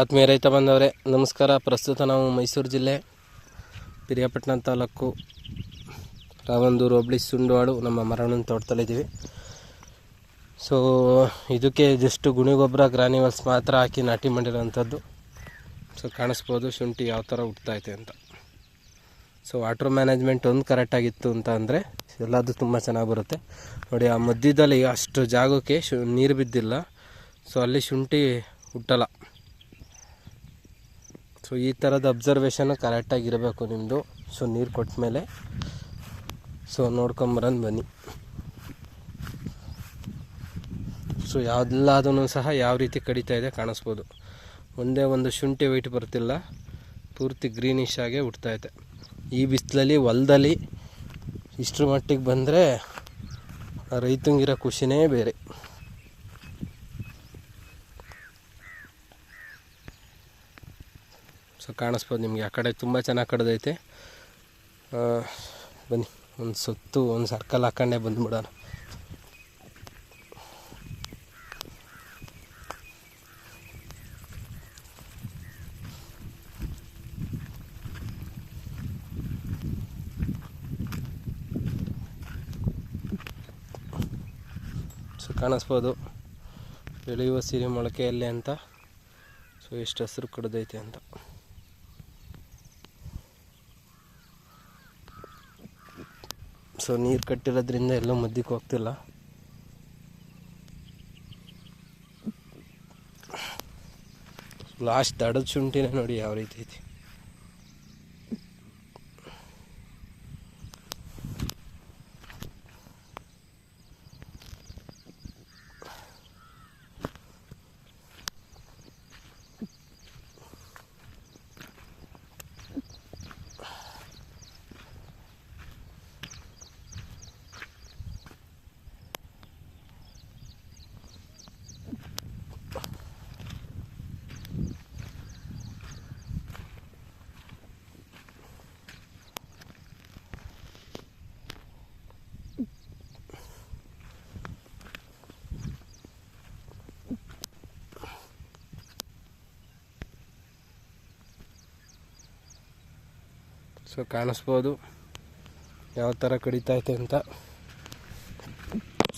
ಆತ್ಮೀಯ ರೈತ ಬಂದವರೇ, ನಮಸ್ಕಾರ. ಪ್ರಸ್ತುತ ನಾವು ಮೈಸೂರು ಜಿಲ್ಲೆ, ಪಿರಿಯಾಪಟ್ಟಣ ತಾಲೂಕು ರಾವಂದೂರು ಹೋಬಳಿ, ಸುಂಡವಾಡು, ನಮ್ಮ ಮರಣ ತೋಟದಲ್ಲಿದ್ದೀವಿ ಸೊ ಇದಕ್ಕೆ ಜಸ್ಟ್ ಗುಣಿ ಗೊಬ್ಬರ ಗ್ರಾನ್ಯುವಲ್ಸ್ ಮಾತ್ರ ಹಾಕಿ ನಾಟಿ ಮಾಡಿರೋವಂಥದ್ದು. ಸೊ ಕಾಣಿಸ್ಬೋದು ಶುಂಠಿ ಯಾವ ಥರ ಹುಟ್ತೈತೆ ಅಂತ. ಸೊ ವಾಟ್ರ್ ಮ್ಯಾನೇಜ್ಮೆಂಟ್ ಒಂದು ಕರೆಕ್ಟಾಗಿತ್ತು ಅಂತ ಅಂದರೆ ಎಲ್ಲದು ತುಂಬ ಚೆನ್ನಾಗಿ ಬರುತ್ತೆ. ನೋಡಿ, ಆ ಮಧ್ಯದಲ್ಲಿ ಅಷ್ಟು ಜಾಗಕ್ಕೆ ಶು, ನೀರು ಬಿದ್ದಿಲ್ಲ. ಸೊ ಅಲ್ಲಿ ಶುಂಠಿ ಹುಟ್ಟಲ್ಲ. ಸೊ ಈ ಥರದ ಅಬ್ಸರ್ವೇಷನು ಕರೆಕ್ಟಾಗಿರಬೇಕು ನಿಮ್ಮದು ಸೊ ನೀರು ಕೊಟ್ಟ ಮೇಲೆ. ಸೊ ನೋಡ್ಕೊಂಬರನ್ ಬನ್ನಿ. ಸೊ ಎಲ್ಲದೂ ಸಹ ಯಾವ ರೀತಿ ಕಡಿತಾ ಇದೆ ಕಾಣಿಸ್ಬೋದು. ಒಂದೇ ಒಂದು ಶುಂಠಿ ವೈಟ್ ಬರ್ತಿಲ್ಲ. ಪೂರ್ತಿ ಗ್ರೀನಿಶ್ ಆಗೇ ಇದೆ. ಈ ಬಿಸಿಲಲ್ಲಿ, ಹೊಲದಲ್ಲಿ ಇಷ್ಟರ ಮಟ್ಟಿಗೆ ಬಂದರೆ ರೈತಂಗಿರೋ ಖುಷಿನೇ ಬೇರೆ. ಸೊ, ಕಾಣಿಸ್ಬೋದು ನಿಮಗೆ. ಆ ಕಡೆ ತುಂಬ ಚೆನ್ನಾಗಿ ಕಡ್ದೈತೆ. ಬನ್ನಿ, ಒಂದು ಸುತ್ತು, ಒಂದು ಸರ್ಕಲ್ ಹಾಕೊಂಡೇ ಬಂದುಬಿಡೋಣ ಸೊ, ಕಾಣಿಸ್ಬೋದು. ಬೆಳೆಯುವ ಸಿರಿ ಮೊಳಕೆಯಲ್ಲೇ ಅಂತ. ಸೊ, ಎಷ್ಟು ಹಸಿರು ಕಡ್ದೈತೆ ಅಂತ. ಸೊ ನೀರು ಕಟ್ಟಿರೋದ್ರಿಂದ ಎಲ್ಲ ಮಧ್ಯಕ್ಕೆ ಹೋಗ್ತಿಲ್ಲ. ಲಾಸ್ಟ್ ದಡದ ಶುಂಠಿನೇ ನೋಡಿ ಯಾವ ರೀತಿ ಐತಿ. ಸೊ ಕಾಣಿಸ್ಬೋದು. ಯಾವ ಥರ ಕಡಿತೈತೆ ಅಂತ.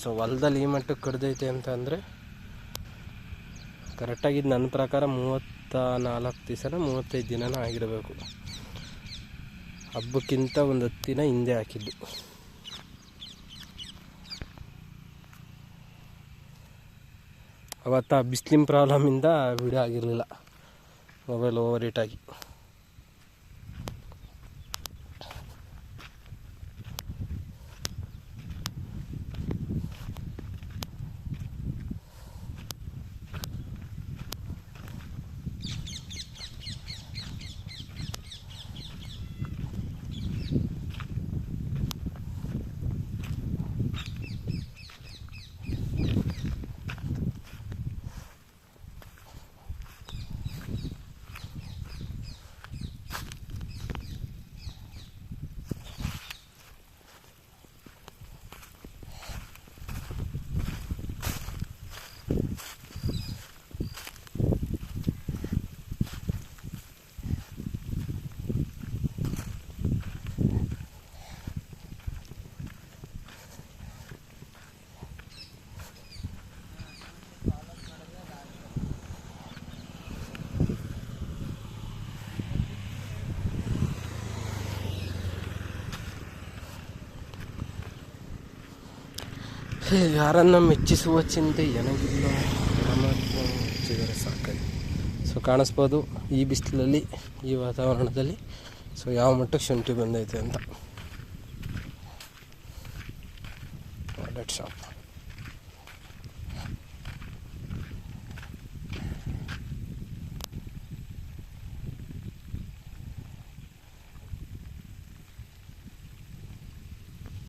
ಸೊ ಹೊಲದಲ್ಲಿ ಈ ಮಟ್ಟಕ್ಕೆ ಕಡ್ದೈತೆ ಅಂತ ಅಂದರೆ ಕರೆಕ್ಟಾಗಿ ಇದು ನನ್ನ ಪ್ರಕಾರ ಮೂವತ್ತ ನಾಲ್ಕು ದಿವಸನ ಮೂವತ್ತೈದು ದಿನನೂ ಆಗಿರಬೇಕು. ಹಬ್ಬಕ್ಕಿಂತ ಒಂದು ಹತ್ತು ದಿನ ಹಿಂದೆ ಹಾಕಿದ್ದು. ಅವತ್ತು ಬಿಸಿಲಿನ ಪ್ರಾಬ್ಲಮಿಂದ ವಿಡಿಯೋ ಆಗಿರಲಿಲ್ಲ. ಮೊಬೈಲ್ ಓವರ್ ಹೀಟ್ ಯಾರನ್ನ ಮೆಚ್ಚಿಸುವ ಚಿಂತೆ ನನಗಿಲ್ಲ. ಪರಮಾತ್ಮ ಮೆಚ್ಚಿದರೆ ಸೊ ಕಾಣಿಸ್ಬೋದು ಈ ಬಿಸಿಲಲ್ಲಿ, ಈ ವಾತಾವರಣದಲ್ಲಿ. ಸೊ ಯಾವ ಮಟ್ಟಕ್ಕೆ ಶುಂಠಿ ಬಂದೈತೆ ಅಂತ. ಶಾಪ್